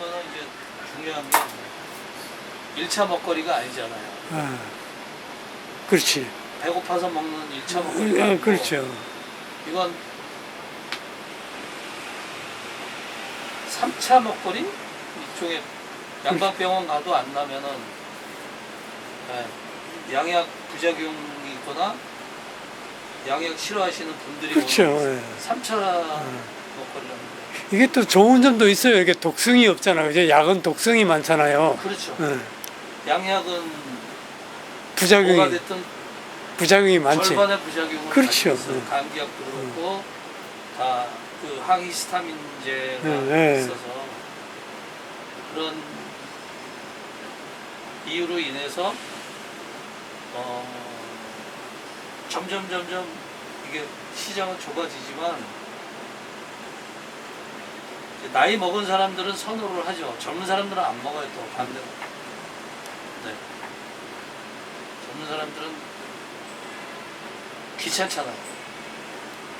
거는 이제 중요한 게 1차 먹거리가 아니잖아요. 아, 그렇지. 배고파서 먹는 1차 먹거리가 아, 아니고 그렇죠. 이건 이건 3차 먹거리? 이쪽에 양방병원 가도 안 나면은 예, 양약 부작용이 있거나 양약 싫어하시는 분들이 그렇죠. 오는 예. 3차 먹 이게 또 좋은 점도 있어요. 이게 독성이 없잖아요. 그죠? 약은 독성이 많잖아요. 그렇죠. 예. 양약은 뭐가 부작용이 됐든 부작용이 많지. 절반의 부작용을 그렇죠. 가지고 있어요. 음. 감기약도 그렇고 다 그 항히스타민제가 네, 네. 있어서 그런 이유로 인해서 어 점점 점점 이게 시장은 좁아지지만 이제 나이 먹은 사람들은 선호를 하죠. 젊은 사람들은 안 먹어요 또 반대로. 네. 젊은 사람들은 귀찮잖아요.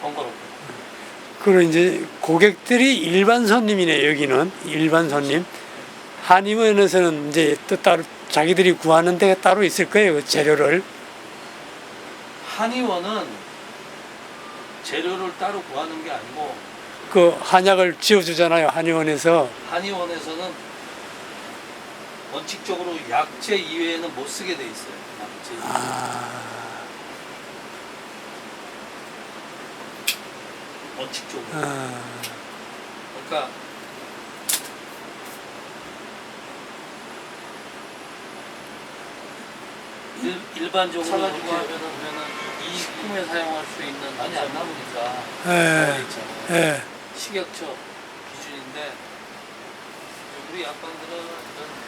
번거롭고. 그리고 이제 고객들이 일반 손님이네 여기는 일반 손님. 한의원에서는 이제 또 따로 자기들이 구하는 데가 따로 있을 거예요. 그 재료를. 한의원은 재료를 따로 구하는 게 아니고 그 한약을 지어주잖아요. 한의원에서. 한의원에서는 원칙적으로 약재 이외에는 못 쓰게 돼 있어요. 약재. 아, 원칙적으로. 아, 그러니까 일, 일반적으로 사가지고 하면은 그러면은 이 식품에 사용할 수 있는 많이 안 남으니까 예, 있잖아요. 예. 식약처 기준인데 우리 약관들은 이런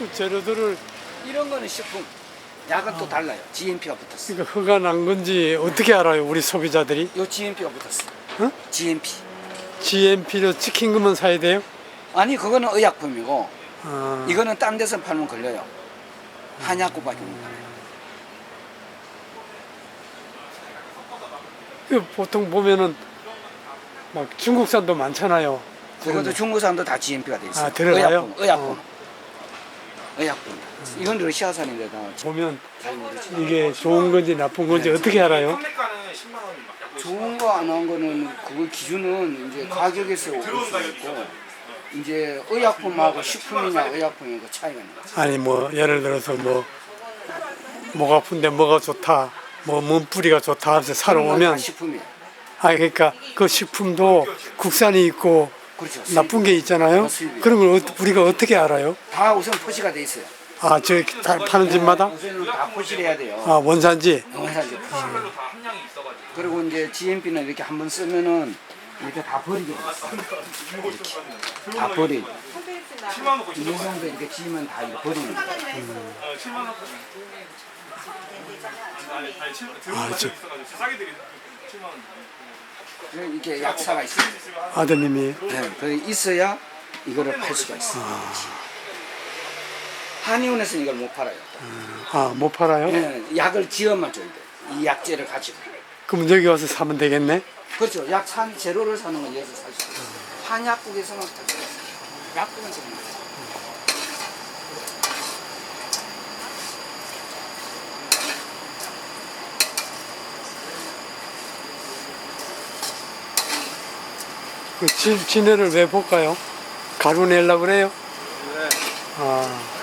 그 재료들을 이런 거는 식품. 약은 또 달라요. GMP가 붙었어. 그러니까 허가 난 건지 어떻게 알아요? 우리 소비자들이 요 GMP가 붙었어. 응? GMP. GMP로 찍힌 것만 사야 돼요? 아니 그거는 의약품이고 아, 이거는 딴 데서 팔면 걸려요. 한약국밖에 못 팔아요. 그 보통 보면은 막 중국산도 많잖아요. 그것도 중국산도 다 GMP가 돼 있어요. 아, 들어가요? 의약품. 의약품. 어. 의약품. 이건 러시아산인데 다 보면. 이게 좋은 건지 나쁜 건지 어떻게 알아요? 판매가는 10만 원 좋은 거 안 한 거는 그거 기준은 이제 가격에서 올수 있고 이제 의약품하고 식품이냐 의약품이고 차이가 있는 거죠. 아니 뭐 예를 들어서 뭐목 아픈데 뭐가 좋다, 뭐 몸뿌리가 좋다 하면서 사러 오면 식품이에요. 아 그러니까 그 식품도 국산이 있고 그렇죠. 나쁜 게 있잖아요. 맞습니다. 그런 걸 어- 우리가 어떻게 알아요? 다 우선 표시가 돼 있어요. 아 저기 다 파는 집마다 우선은 다 표시를 해야 돼요. 아 원산지 표시. 별로 다 함량이 있어가지고 그리고 이제 GMP는 이렇게 한번 쓰면은 이렇게 다 버리게 돼 있어. 이렇게 다 버리. 7만 원 정도 이렇게 지면 다 이렇게 버리는 거예요. 7만 원 아니 아니 칠- 들어온 아, 저- 있어가지고 싸게 7만 원. 그래, 이게 약사가 있어요. 아드님이 네, 그 있어야 이거를 팔 수가 있어요. 한의원에서는 이걸 못 팔아요. 아 못 팔아요? 네, 약을 지어만 줘야 돼. 이 약재를 가지고. 그럼 여기 와서 사면 되겠네. 그렇죠. 약 산 재료를 사는 건 여기서 살 수 있어요. 한약국에서는 약국은 지금 그 지, 지네를 왜 볼까요? 가루 내려고 그래요? 아